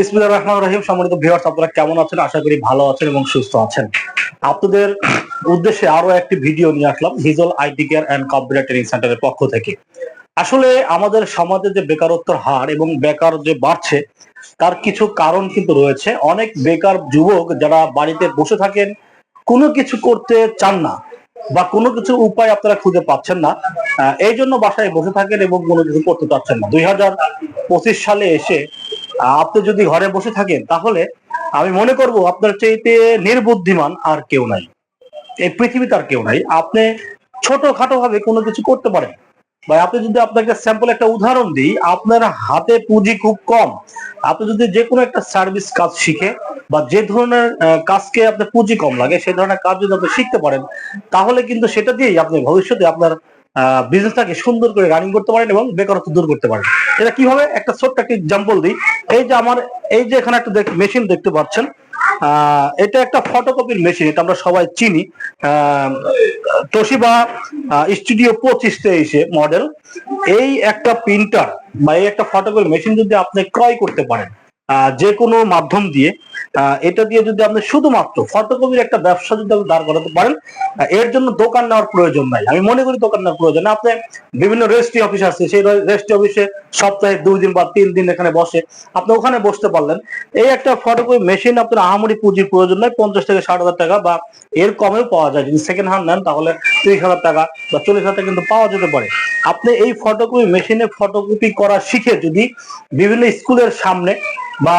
রহমান রহিম। সম্মানিত আপনারা কেমন আছেন? আশা করি ভালো আছেন এবং সুস্থ আছেন। আপনাদের উদ্দেশ্যে আরও একটি ভিডিও নিয়ে আসলাম Hijal IT care and computer training সেন্টারের পক্ষ থেকে। আসলে আমাদের সমাজে যে বেকারত্বের হার এবং বেকার যে বাড়ছে, তার কিছু কারণ কিন্তু রয়েছে। অনেক বেকার যুবক যারা বাড়িতে বসে থাকেন, কোনো কিছু করতে চান না বা কোনো কিছু উপায় আপনারা খুঁজে পাচ্ছেন না এই জন্য বাসায় বসে থাকেন এবং কোনো কিছু করতে পারছেন না। দুই হাজার পঁচিশ সালে এসে আপনি যদি ঘরে বসে থাকেন, তাহলে আমি মনে করব আপনার চাইতে নির্বুদ্ধিমান আর কেউ নাই। এই পৃথিবীতে আর কেউ নাই। আপনি ছোটখাটো ভাবে কোনো কিছু করতে পারেন। বা আপনি যদি আপনাকে স্যাম্পল একটা উদাহরণ দিই, আপনার হাতে পুঁজি খুব কম। আপনি যদি যে কোনো একটা সার্ভিস কাজ শিখে বা যে ধরনের কাজকে আপনার পুঁজি কম লাগে সেই ধরনের কাজ যদি আপনি শিখতে পারেন, তাহলে কিন্তু সেটা দিয়েই আপনি ভবিষ্যতে আপনার বিজনেসটাকে সুন্দর করে রানিং করতে পারেন এবং বেকারত্ব দূর করতে পারেন। এটা কীভাবে? একটা ছোট্ট একটা এক্সাম্পল দিই। এই যে আমার, এই যে এখানে একটা মেশিন দেখতে পাচ্ছেন এটা একটা ফটোকপির মেশিন এটা আমরা সবাই চিনি। তোশিবা স্টুডিও পঁচিশ তেইশে মডেল এই একটা প্রিন্টার বা এই একটা ফটোকপির মেশিন যদি আপনি ক্রয় করতে পারেন যে কোনো মাধ্যম দিয়ে এটা দিয়ে যদি আপনি শুধুমাত্র ফটোকপির একটা ব্যবসা যদি আপনি দাঁড় করাতে পারেন এর জন্য দোকান নেওয়ার প্রয়োজন নাই। আমি মনে করি দোকান নেওয়ার প্রয়োজন নাই। আপনি বিভিন্ন রেজিস্ট্রি অফিস আছে, সেই রেজিস্ট্রি অফিসে সপ্তাহে দুই দিন বা তিন দিন এখানে বসে আপনি ওখানে বসতে পারলেন। এই একটা ফটোকপি মেশিন আপনার আহামরি পুঁজির প্রয়োজন নয় পঞ্চাশ থেকে ষাট হাজার টাকা বা এর কমেও পাওয়া যায়। যদি সেকেন্ড হ্যান্ড নেন, তাহলে ত্রিশ হাজার টাকা বা চল্লিশ হাজার টাকা কিন্তু পাওয়া যেতে পারে। আপনি এই ফটোকপি মেশিনে ফটোকপি করা শিখে যদি বিভিন্ন স্কুলের সামনে বা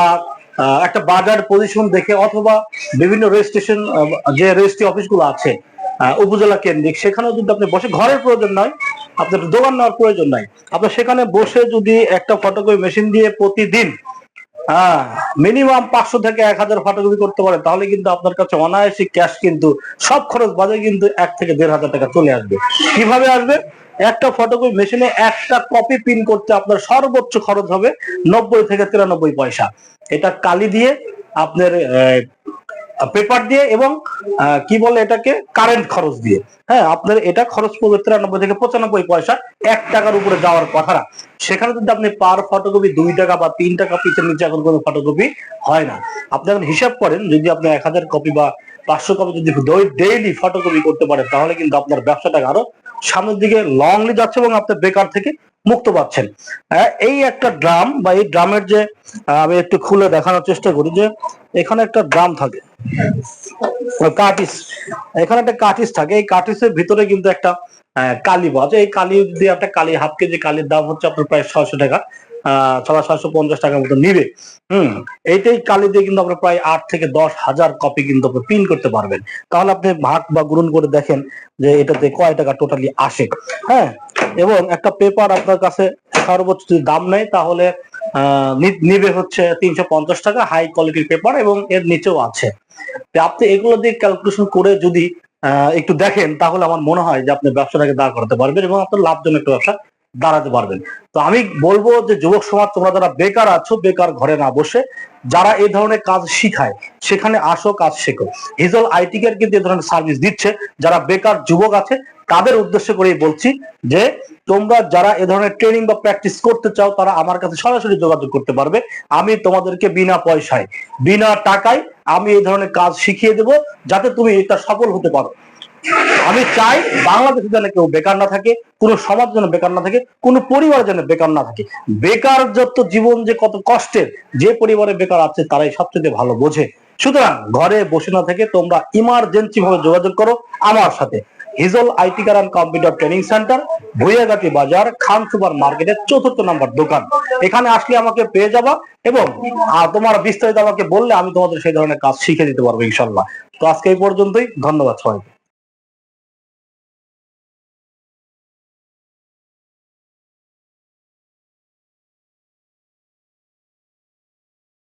একটা বাজার পজিশন দেখে অথবা বিভিন্ন রেজিস্ট্রেশন যে রেজিস্ট্রি অফিসগুলো আছে উপজেলা কেন্দ্রিক, সেখানেও যদি আপনি বসে, ঘরের প্রয়োজন নয়, আপনার দোকান নেওয়ার প্রয়োজন নাই আপনার সেখানে বসে যদি একটা ফটোকপি মেশিন দিয়ে প্রতিদিন হ্যাঁ মিনিমাম পাঁচশো থেকে এক হাজার ফটোকপি করতে পারেন, তাহলে কিন্তু আপনার কাছে অনায়াসী ক্যাশ কিন্তু, সব খরচ বাজে কিন্তু এক থেকে দেড় হাজার টাকা চলে আসবে। কীভাবে আসবে? একটা ফটোকপি মেশিনে একটা কপি প্রিন্ট করতে আপনার সর্বোচ্চ খরচ হবে নব্বই থেকে তিরানব্বই পয়সা। এটা কালি দিয়ে আপনার পেপার দিয়ে এবং কি বলে এটাকে? কারেন্ট খরচ দিয়ে। হ্যাঁ আপনার এটা খরচ পড়বে তিরানব্বই থেকে পঁচানব্বই পয়সা এক টাকার উপরে যাওয়ার কথা না সেখানে যদি আপনি পার ফটোকপি দুই টাকা বা তিন টাকা পিছের নিচে এখন কোনো ফটোকপি হয় না। আপনি এখন হিসাব করেন, যদি আপনি এক হাজার কপি বা পাঁচশো কপি যদি ডেইলি ফটোকপি করতে পারেন, তাহলে কিন্তু আপনার ব্যবসাটাকে আরও সামনের দিকে লংলি যাচ্ছে এবং আপনি বেকার থেকে মুক্ত পাচ্ছেন। এই একটা ড্রাম বা এই ড্রামের যে আমি একটু খুলে দেখানোর চেষ্টা করি যে, এখানে একটা ড্রাম থাকে। কাটিস এখানে একটা কাটিস থাকে। এই কাটিসের ভিতরে কিন্তু একটা কালি পাওয়া এই কালি দিয়ে একটা কালি, হাফ কেজি কালির দাম হচ্ছে আপনার প্রায় ছয়শো টাকা। ছয় সাতশো পঞ্চাশ টাকার মতো নিবে। হম, এইটাই কালি দিয়ে কিন্তু আপনার প্রায় আট থেকে দশ হাজার কপি কিন্তু আপনি প্রিন্ট করতে পারবেন। তাহলে আপনি ভাগ বা গুণন করে দেখেন যে এটাতে কয় টাকা টোটালি আসে। হ্যাঁ এবং একটা পেপার আপনার কাছে সর্বোচ্চ যদি দাম নেয়, তাহলে নিবে হচ্ছে তিনশো পঞ্চাশ টাকা হাই কোয়ালিটির পেপার এবং এর নিচেও আছে। আপনি এগুলো দিয়ে ক্যালকুলেশন করে যদি একটু দেখেন, তাহলে আমার মনে হয় যে আপনি ব্যবসাটাকে দাঁড় করাতে পারবেন এবং আপনার লাভজনক একটা ব্যবসা দাঁড়াতে পারবেন। তো আমি বলব যে যুবক সমাজ, তোমরা যারা বেকার আছো, বেকার ঘরে না বসে, যারা এই ধরনের কাজ শিখায়, সেখানে আসো, কাজ শেখো। হিজল আইটি কেয়ার কিন্তু এই ধরনের সার্ভিস দিচ্ছে। যারা বেকার যুবক আছে, তাদের উদ্দেশ্য করেই বলছি যে, তোমরা যারা এ ধরনের ট্রেনিং বা প্র্যাকটিস করতে চাও, তারা আমার কাছে সরাসরি যোগাযোগ করতে পারবে। আমি তোমাদেরকে বিনা পয়সায়, বিনা টাকায় আমি এই ধরনের কাজ শিখিয়ে দেব, যাতে তুমি এটা সফল হতে পারো। আমি চাই বাংলাদেশে যেন কেউ বেকার না থাকে, কোনো সমাজ যেন বেকার না থাকে, কোনো পরিবার যেন বেকার না থাকে। বেকার যত জীবন যে কত কষ্টের, যে পরিবারে বেকার আছে তারাই সবচেয়ে ভালো বোঝে। সুতরাং ঘরে বসে না থেকে তোমরা ইমার্জেন্সি ভাবে যোগাযোগ করো আমার সাথে। Hijal IT Karan computer training center Bhuiyagati Bazar, Khan super মার্কেটের চতুর্থ নম্বর দোকান। এখানে আসলে আমাকে পেয়ে যাবা এবং তোমার বিস্তারিত আমাকে বললে আমি তোমাদের সেই ধরনের কাজ শিখে দিতে পারব ইনশাল্লাহ। তো আজকে এই পর্যন্তই, ধন্যবাদ সবাইকে।